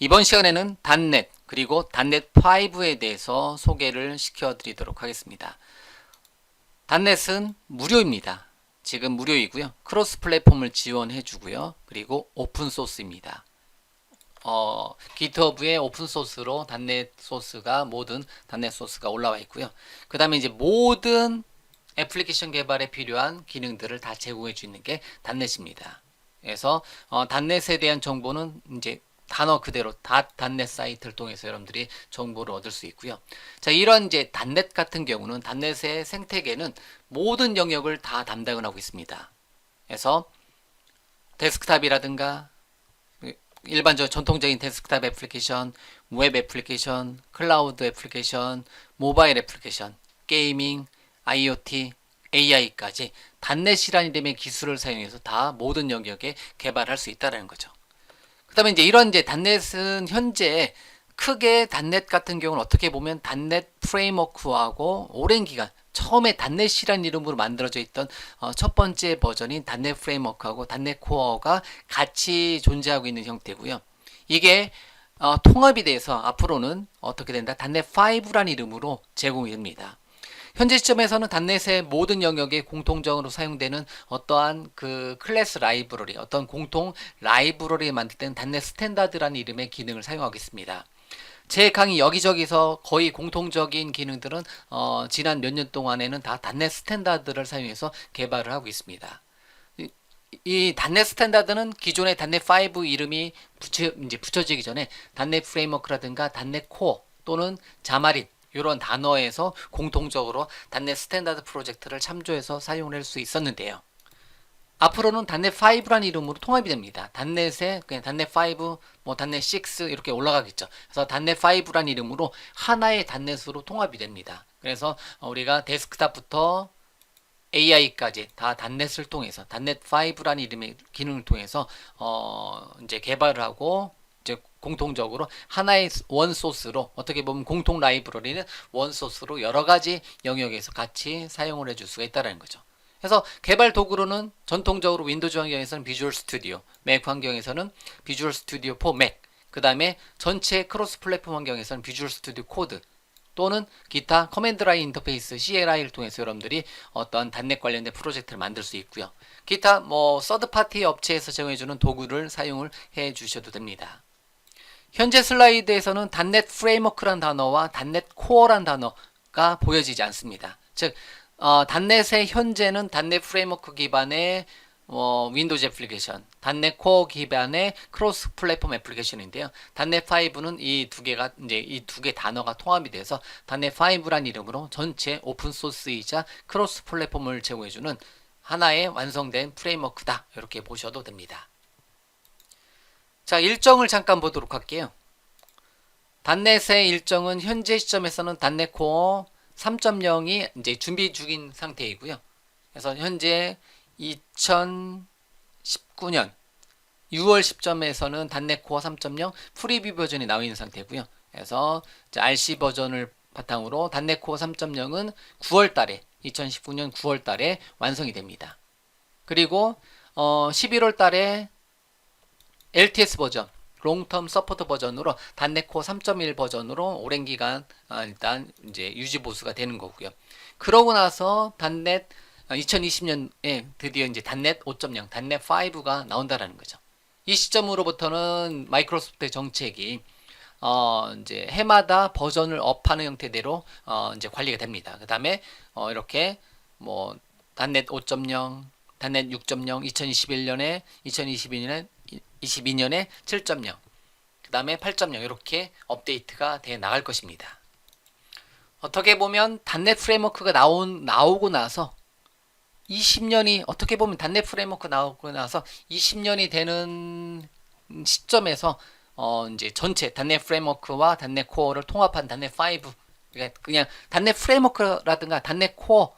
이번 시간에는 단넷 그리고 단넷 5에 대해서 소개를 시켜드리도록 하겠습니다. 단넷은 무료입니다. 지금 무료이고요. 크로스 플랫폼을 지원해 주고요. 그리고 오픈 소스입니다. 어, GitHub에 오픈 소스로 단넷 소스가 모든 단넷 소스가 올라와 있고요. 그 다음에 이제 모든 애플리케이션 개발에 필요한 기능들을 다 제공해 주는 게 단넷입니다. 그래서 어, 단넷에 대한 정보는 이제 단어 그대로 닷 단넷 사이트를 통해서 여러분들이 정보를 얻을 수 있고요. 자, 이런 이제 단넷 같은 경우는 단넷의 생태계는 모든 영역을 다 담당을 하고 있습니다. 그래서 데스크탑이라든가 일반적 전통적인 데스크탑 애플리케이션, 웹 애플리케이션, 클라우드 애플리케이션, 모바일 애플리케이션, 게이밍, IoT, AI까지 단넷이라는 이름의 기술을 사용해서 다 모든 영역에 개발할 수 있다는 거죠. 그다음에 이제 이런 이제 단넷은 현재 크게 단넷 같은 경우는 어떻게 보면 단넷 프레임워크하고 오랜 기간 처음에 단넷이라는 이름으로 만들어져 있던 어, 첫 번째 버전인 단넷 프레임워크하고 단넷 코어가 같이 존재하고 있는 형태고요. 이게 어, 통합이 돼서 앞으로는 어떻게 된다? 단넷 5라는 이름으로 제공이 됩니다. 현재 시점에서는 단넷의 모든 영역에 공통적으로 사용되는 어떠한 그 클래스 라이브러리, 어떤 공통 라이브러리 만들 때는 단넷 스탠다드라는 이름의 기능을 사용하고 있습니다. 제 강의 여기저기서 거의 공통적인 기능들은 어, 지난 몇 년 동안에는 다 단넷 스탠다드를 사용해서 개발을 하고 있습니다. 이, 이 단넷 스탠다드는 기존의 단넷 5 이름이 붙여, 이제 붙여지기 전에 단넷 프레임워크라든가 단넷 코어 또는 자마린 이런 단어에서 공통적으로 단넷 스탠다드 프로젝트를 참조해서 사용을 할수 있었는데요. 앞으로는 단넷 5라는 이름으로 통합이 됩니다. 단넷에 그냥 단넷 5, 뭐 단넷 6 이렇게 올라가겠죠. 그래서 단넷 5라는 이름으로 하나의 단넷으로 통합이 됩니다. 그래서 우리가 데스크탑부터 AI까지 다 단넷을 통해서 단넷 5라는 이름의 기능을 통해서 어 이제 개발을 하고 이제 공통적으로 하나의 원 소스로 어떻게 보면 공통 라이브러리는 원 소스로 여러 가지 영역에서 같이 사용을 해줄 수가 있다는 거죠. 그래서 개발 도구로는 전통적으로 윈도우즈 환경에서는 비주얼 스튜디오, 맥 환경에서는 비주얼 스튜디오 4 맥, 그 다음에 전체 크로스 플랫폼 환경에서는 비주얼 스튜디오 코드 또는 기타 커맨드 라인 인터페이스 CLI를 통해서 여러분들이 어떤 단넷 관련된 프로젝트를 만들 수 있고요. 기타 뭐 서드 파티 업체에서 제공해주는 도구를 사용을 해 주셔도 됩니다. 현재 슬라이드에서는 단넷 프레임워크란 단어와 단넷 코어란 단어가 보여지지 않습니다. 즉 어, 단넷의 현재는 단넷 프레임워크 기반의 어, 윈도우즈 애플리케이션, 단넷 코어 기반의 크로스 플랫폼 애플리케이션인데요. 단넷 5는 이 두 개가 이제 이 두 개 단어가 통합이 돼서 단넷 5란 이름으로 전체 오픈 소스이자 크로스 플랫폼을 제공해 주는 하나의 완성된 프레임워크다. 이렇게 보셔도 됩니다. 자, 일정을 잠깐 보도록 할게요. 단넷의 일정은 현재 시점에서는 단넷 코어 3.0이 이제 준비 중인 상태이고요. 그래서 현재 2019년 6월 시점에서는 단넷 코어 3.0 프리뷰 버전이 나와 있는 상태고요. 그래서 RC 버전을 바탕으로 단넷 코어 3.0은 9월 달에 2019년 9월 달에 완성이 됩니다. 그리고 어 11월 달에 LTS 버전 롱텀 서포트 버전으로 단넷 코어 3.1 버전으로 오랜 기간 어, 일단 이제 유지 보수가 되는 거고요. 그러고 나서 단넷 2020년에 드디어 이제 단넷 5.0, 단넷 5가 나온다라는 거죠. 이 시점으로부터는 마이크로소프트의 정책이 어 이제 해마다 버전을 업하는 형태대로 어 이제 관리가 됩니다. 그다음에 어 이렇게 뭐 단넷 5.0, 단넷 6.0, 2021년에 2022년에 22년에 7.0, 그 다음에 8.0 이렇게 업데이트가 돼 나갈 것입니다. 어떻게 보면 단넷 프레임워크가 나온 나오고 나서 20년이 어떻게 보면 단넷 프레임워크 나오고 나서 20년이 되는 시점에서 어 이제 전체 단넷 프레임워크와 단넷 코어를 통합한 단넷 5 그러니까 그냥 단넷 프레임워크라든가 단넷 코어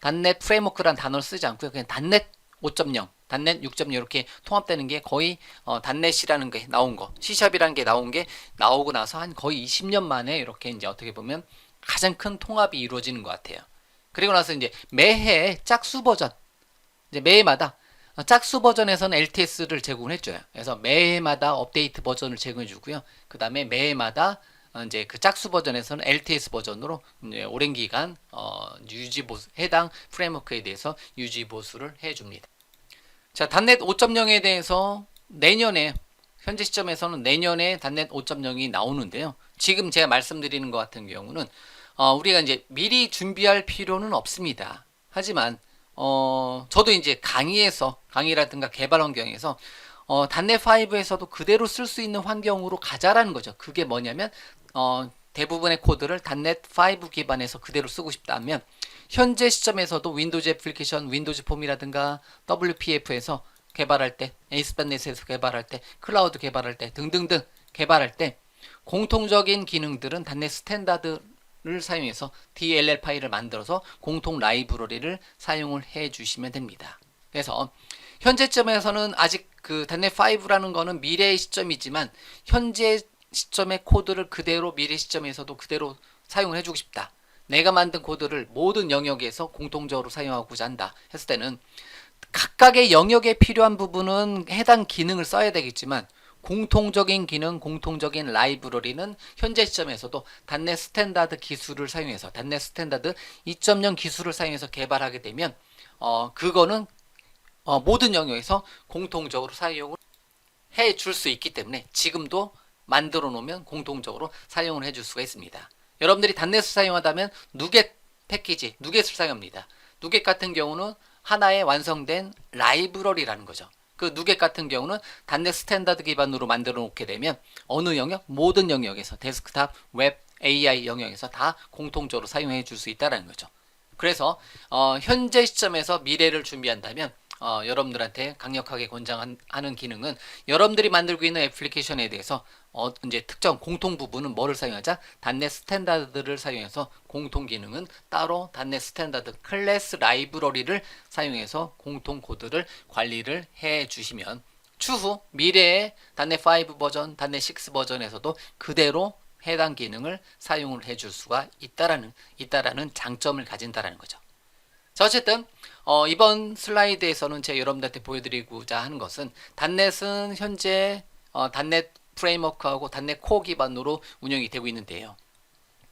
단넷 프레임워크란 단어를 쓰지 않고요. 그냥 단넷 5.0 단넷 6.0 이렇게 통합되는 게 거의 어, 단넷이라는 게 나온 거, C샵이라는 게 나온 게 나오고 나서 한 거의 20년 만에 이렇게 이제 어떻게 보면 가장 큰 통합이 이루어지는 것 같아요. 그리고 나서 이제 매해 짝수 버전, 이제 매해마다 어, 짝수 버전에서는 LTS를 제공을 해줘요. 그래서 매해마다 업데이트 버전을 제공해 주고요. 그 다음에 매해마다 어, 이제 그 짝수 버전에서는 LTS 버전으로 오랜 기간 어, 유지 보수 해당 프레임워크에 대해서 유지 보수를 해줍니다. 자, 단넷 5.0에 대해서 내년에 현재 시점에서는 내년에 단넷 5.0이 나오는데요. 지금 제가 말씀드리는 것 같은 경우는 어, 우리가 이제 미리 준비할 필요는 없습니다. 하지만 어, 저도 이제 강의에서 강의라든가 개발 환경에서 어, 단넷 5에서도 그대로 쓸 수 있는 환경으로 가자라는 거죠. 그게 뭐냐면 어, 대부분의 코드를 단넷 5 기반에서 그대로 쓰고 싶다면 현재 시점에서도 윈도우즈 애플리케이션, 윈도우즈 폼이라든가 WPF에서 개발할 때, 에이스반넷에서 개발할 때, 클라우드 개발할 때 등등등 개발할 때 공통적인 기능들은 단넷 스탠다드를 사용해서 DLL 파일을 만들어서 공통 라이브러리를 사용을 해 주시면 됩니다. 그래서 현재 점에서는 아직 그 단넷 5라는 거는 미래의 시점이지만 현재 시점의 코드를 그대로 미래 시점에서도 그대로 사용을 해주고 싶다. 내가 만든 코드를 모든 영역에서 공통적으로 사용하고자 한다 했을 때는 각각의 영역에 필요한 부분은 해당 기능을 써야 되겠지만 공통적인 기능, 공통적인 라이브러리는 현재 시점에서도 단넷 스탠다드 기술을 사용해서 단넷 스탠다드 2.0 기술을 사용해서 개발하게 되면 어 그거는 어, 모든 영역에서 공통적으로 사용을 해 줄 수 있기 때문에 지금도 만들어 놓으면 공통적으로 사용을 해 줄 수가 있습니다. 여러분들이 단넷을 사용하다면 누겟 패키지, 누겟을 사용합니다. 누겟 같은 경우는 하나의 완성된 라이브러리라는 거죠. 그 누겟 같은 경우는 단넷 스탠다드 기반으로 만들어 놓게 되면 어느 영역, 모든 영역에서 데스크탑, 웹, AI 영역에서 다 공통적으로 사용해 줄 수 있다는 거죠. 그래서 어, 현재 시점에서 미래를 준비한다면 어, 여러분들한테 강력하게 권장하는 기능은 여러분들이 만들고 있는 애플리케이션에 대해서 어, 이제 특정 공통 부분은 뭐를 사용하자? 단넷 스탠다드를 사용해서 공통 기능은 따로 단넷 스탠다드 클래스 라이브러리를 사용해서 공통 코드를 관리를 해 주시면 추후 미래의 단넷 5 버전, 단넷 6 버전에서도 그대로 해당 기능을 사용을 해 줄 수가 있다라는 있다라는 장점을 가진다라는 거죠. 자, 어쨌든 어, 이번 슬라이드에서는 제가 여러분들한테 보여드리고자 하는 것은 단넷은 현재 어, 단넷 프레임워크하고 단넷 코어 기반으로 운영이 되고 있는데요.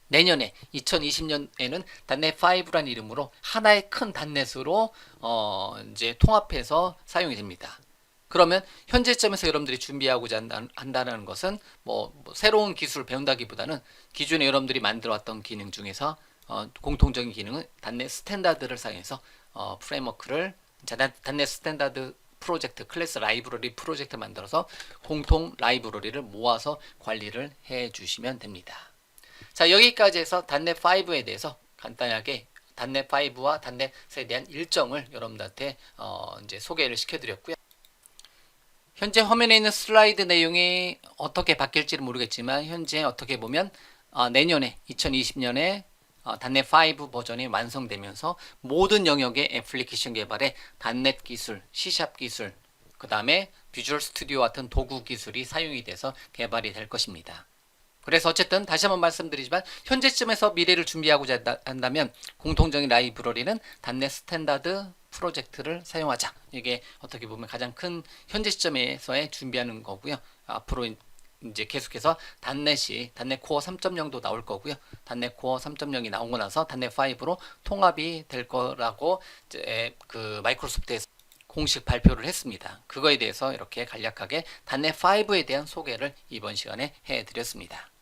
내년에 2020년에는 단넷 5라는 이름으로 하나의 큰 단넷으로 어, 이제 통합해서 사용이 됩니다. 그러면 현재 점에서 여러분들이 준비하고자 한다, 한다는 것은 뭐, 뭐 새로운 기술을 배운다기보다는 기존에 여러분들이 만들어왔던 기능 중에서 어, 공통적인 기능은 단넷 스탠다드를 사용해서 어, 프레임워크를 자, 단- 단넷 스탠다드 프로젝트 클래스 라이브러리 프로젝트 만들어서 공통 라이브러리를 모아서 관리를 해 주시면 됩니다. 자 여기까지 해서 단넷 5에 대해서 간단하게 단넷 5와 단넷에 대한 일정을 여러분들한테 어, 이제 소개를 시켜드렸고요. 현재 화면에 있는 슬라이드 내용이 어떻게 바뀔지는 모르겠지만 현재 어떻게 보면 어, 내년에 2020년에 어, 단넷 5 버전이 완성되면서 모든 영역의 애플리케이션 개발에 단넷 기술, C샵 기술, 그 다음에 비주얼 스튜디오 같은 도구 기술이 사용이 돼서 개발이 될 것입니다. 그래서 어쨌든 다시 한번 말씀드리지만 현재쯤에서 미래를 준비하고자 한다- 한다면 공통적인 라이브러리는 단넷 스탠다드 프로젝트를 사용하자. 이게 어떻게 보면 가장 큰 현재 시점에서의 준비하는 거고요. 앞으로 이제 계속해서 단넷이 단넷 코어 3.0도 나올 거고요. 단넷 코어 3.0이 나오고 나서 단넷 5로 통합이 될 거라고 이제 그 마이크로소프트에서 공식 발표를 했습니다. 그거에 대해서 이렇게 간략하게 단넷 5에 대한 소개를 이번 시간에 해 드렸습니다.